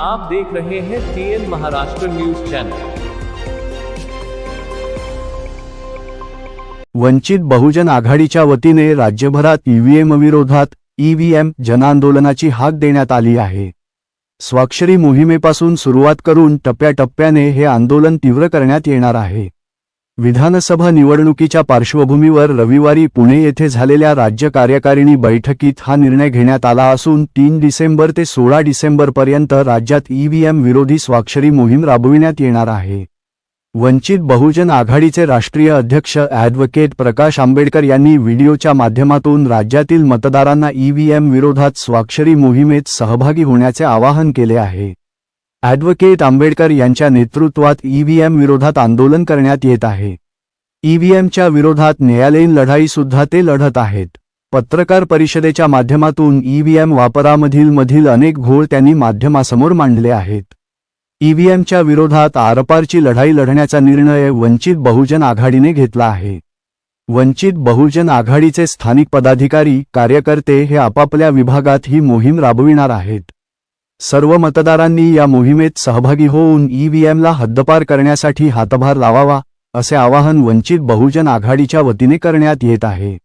आप देख रहे हैं TN Maharashtra news channel Vanchit Bahujan आघाडीच्या वतीने राज्यभरात ईव्हीएम विरोधात ईव्हीएम जनआंदोलनाची हाक देण्यात आली आहे. स्वाक्षरी मोहिमेपासून सुरुवात करून टप्प्याटप्प्याने हे आंदोलन तीव्र करण्यात येणार आहे. विधानसभा निवडणुकीच्या पार्श्वभूमीवर रविवारी पुणे येथे झालेल्या राज्य कार्यकारिणी बैठकीत हा निर्णय घेण्यात आला असून तीन डिसेंबर ते सोळा डिसेंबरपर्यंत राज्यात ईव्हीएम विरोधी स्वाक्षरी मोहीम राबविण्यात येणार आहे. वंचित बहुजन आघाडीचे राष्ट्रीय अध्यक्ष ॲडव्होकेट प्रकाश आंबेडकर यांनी व्हिडिओच्या माध्यमातून राज्यातील मतदारांना ईव्हीएम विरोधात स्वाक्षरी मोहिमेत सहभागी होण्याचे आवाहन केले आहे. ॲडव्होकेट आंबेडकर यांच्या नेतृत्वात ईव्हीएम विरोधात आंदोलन करण्यात येत आहे. ईव्हीएमच्या विरोधात न्यायालयीन लढाई सुद्धा ते लढत आहेत. पत्रकार परिषदेच्या माध्यमातून ईव्हीएम वापरामधील मधील अनेक घोळ त्यांनी माध्यमासमोर मांडले आहेत. ईव्हीएमच्या विरोधात आरपारची लढाई लढण्याचा निर्णय वंचित बहुजन आघाडीने घेतला आहे. वंचित बहुजन आघाडीचे स्थानिक पदाधिकारी कार्यकर्ते हे आपापल्या विभागात ही मोहीम राबविणार आहेत. सर्व मतदारांनी या मोहिमेत सहभागी होऊन ईव्हीएमला हद्दपार करण्यासाठी हातभार लावावा असे आवाहन वंचित बहुजन आघाडीच्या वतीने करण्यात येत आहे.